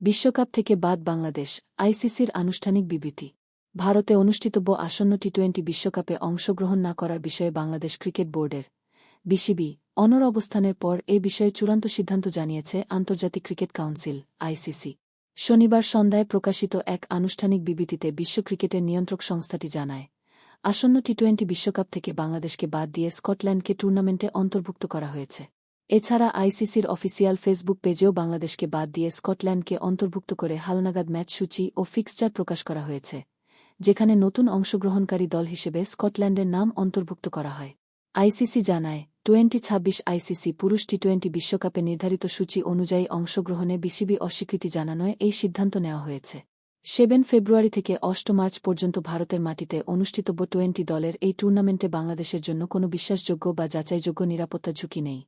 বিশ্বকাপ থেকে বাদ বাংলাদেশ, আইসিসির আনুষ্ঠানিক বিবৃতি। ভারতে অনুষ্ঠিতব্য আসন্ন টি টোয়েন্টি বিশ্বকাপে অংশগ্রহণ না করার বিষয়ে বাংলাদেশ ক্রিকেট বোর্ডের বিসিবি অনর অবস্থানের পর এ বিষয়ে চূড়ান্ত সিদ্ধান্ত জানিয়েছে আন্তর্জাতিক ক্রিকেট কাউন্সিল, আইসিসি। শনিবার সন্ধ্যায় প্রকাশিত এক আনুষ্ঠানিক বিবৃতিতে বিশ্ব ক্রিকেটের নিয়ন্ত্রক সংস্থাটি জানায়, আসন্ন টি টোয়েন্টি বিশ্বকাপ থেকে বাংলাদেশকে বাদ দিয়ে স্কটল্যান্ডকে টুর্নামেন্টে অন্তর্ভুক্ত করা হয়েছে। এছাড়া আইসিসির অফিসিয়াল ফেসবুক পেজেও বাংলাদেশকে বাদ দিয়ে স্কটল্যান্ডকে অন্তর্ভুক্ত করে হালনাগাদ ম্যাচ সূচি ও ফিক্সচার প্রকাশ করা হয়েছে, যেখানে নতুন অংশগ্রহণকারী দল হিসেবে স্কটল্যান্ডের নাম অন্তর্ভুক্ত করা হয়। আইসিসি জানায়, টোয়েন্টি ছাব্বিশ আইসিসি পুরুষ টি টোয়েন্টি বিশ্বকাপে নির্ধারিত সূচি অনুযায়ী অংশগ্রহণে বিসিবি অস্বীকৃতি জানানোয় এই সিদ্ধান্ত নেওয়া হয়েছে। সেভেন ফেব্রুয়ারি থেকে অষ্ট মার্চ পর্যন্ত ভারতের মাটিতে অনুষ্ঠিতব্য টোয়েন্টি দলের এই টুর্নামেন্টে বাংলাদেশের জন্য কোনো বিশ্বাসযোগ্য বা যাচাইযোগ্য নিরাপত্তা ঝুঁকি নেই।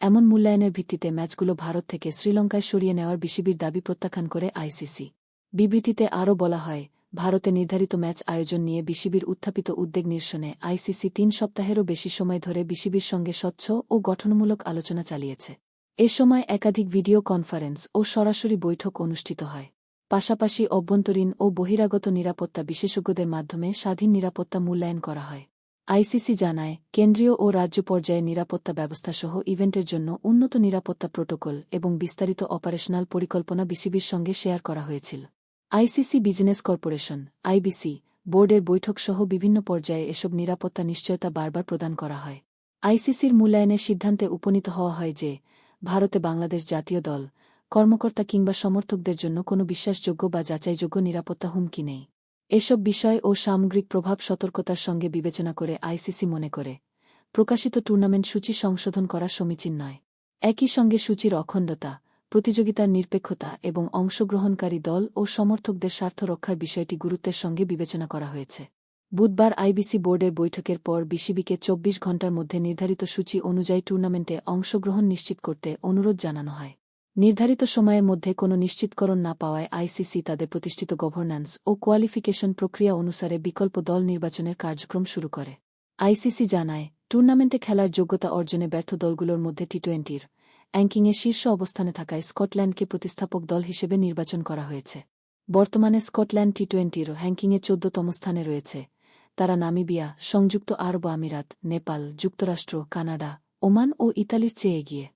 এমন মূল্যায়নের ভিত্তিতে ম্যাচগুলো ভারত থেকে শ্রীলঙ্কায় সরিয়ে নেওয়ার বিসিবির দাবি প্রত্যাখ্যান করে আইসিসি। বিবৃতিতে আরও বলা হয়, ভারতে নির্ধারিত ম্যাচ আয়োজন নিয়ে বিসিবির উত্থাপিত উদ্বেগ নিরসনে আইসিসি তিন সপ্তাহেরও বেশি সময় ধরে বিসিবির সঙ্গে স্বচ্ছ ও গঠনমূলক আলোচনা চালিয়েছে। এ সময় একাধিক ভিডিও কনফারেন্স ও সরাসরি বৈঠক অনুষ্ঠিত হয়। পাশাপাশি অভ্যন্তরীণ ও বহিরাগত নিরাপত্তা বিশেষজ্ঞদের মাধ্যমে স্বাধীন নিরাপত্তা মূল্যায়ন করা হয়। আইসিসি জানায়, কেন্দ্রীয় ও রাজ্য পর্যায়ে নিরাপত্তা ব্যবস্থাসহ ইভেন্টের জন্য উন্নত নিরাপত্তা প্রোটোকল এবং বিস্তারিত অপারেশনাল পরিকল্পনা বিসিবির সঙ্গে শেয়ার করা হয়েছিল। আইসিসি বিজনেস কর্পোরেশন, আইবিসি, বোর্ডের বৈঠকসহ বিভিন্ন পর্যায়ে এসব নিরাপত্তা নিশ্চয়তা বারবার প্রদান করা হয়। আইসিসির মূল্যায়নের সিদ্ধান্তে উপনীত হওয়া হয় যে, ভারতে বাংলাদেশ জাতীয় দল, কর্মকর্তা কিংবা সমর্থকদের জন্য কোনো বিশ্বাসযোগ্য বা যাচাইযোগ্য নিরাপত্তা হুমকি নেই। এসব বিষয় ও সামগ্রিক প্রভাব সতর্কতার সঙ্গে বিবেচনা করে আইসিসি মনে করে, প্রকাশিত টুর্নামেন্ট সূচি সংশোধন করা সমীচীন নয়। একই সঙ্গে সূচির অখণ্ডতা, প্রতিযোগিতার নিরপেক্ষতা এবং অংশগ্রহণকারী দল ও সমর্থকদের স্বার্থ রক্ষার বিষয়টি গুরুত্বের সঙ্গে বিবেচনা করা হয়েছে। বুধবার আইবিসি বোর্ডের বৈঠকের পর বিসিবিকে চব্বিশ ঘণ্টার মধ্যে নির্ধারিত সূচি অনুযায়ী টুর্নামেন্টে অংশগ্রহণ নিশ্চিত করতে অনুরোধ জানানো হয়। নির্ধারিত সময়ের মধ্যে কোনো নিশ্চিতকরণ না পাওয়ায় আইসিসি তাদের প্রতিষ্ঠিত গভর্ন্যান্স ও কোয়ালিফিকেশন প্রক্রিয়া অনুসারে বিকল্প দল নির্বাচনের কার্যক্রম শুরু করে। আইসিসি জানায়, টুর্নামেন্টে খেলার যোগ্যতা অর্জনে ব্যর্থ দলগুলোর মধ্যে টি টোয়েন্টির অ্যাঙ্কিংয়ে শীর্ষ অবস্থানে থাকায় স্কটল্যান্ডকে প্রতিস্থাপক দল হিসেবে নির্বাচন করা হয়েছে। বর্তমানে স্কটল্যান্ড টি টোয়েন্টির র্যাঙ্কিংয়ে চোদ্দতম স্থানে রয়েছে। তারা নামিবিয়া, সংযুক্ত আরব আমিরাত, নেপাল, যুক্তরাষ্ট্র, কানাডা, ওমান ও ইতালির চেয়ে এগিয়ে।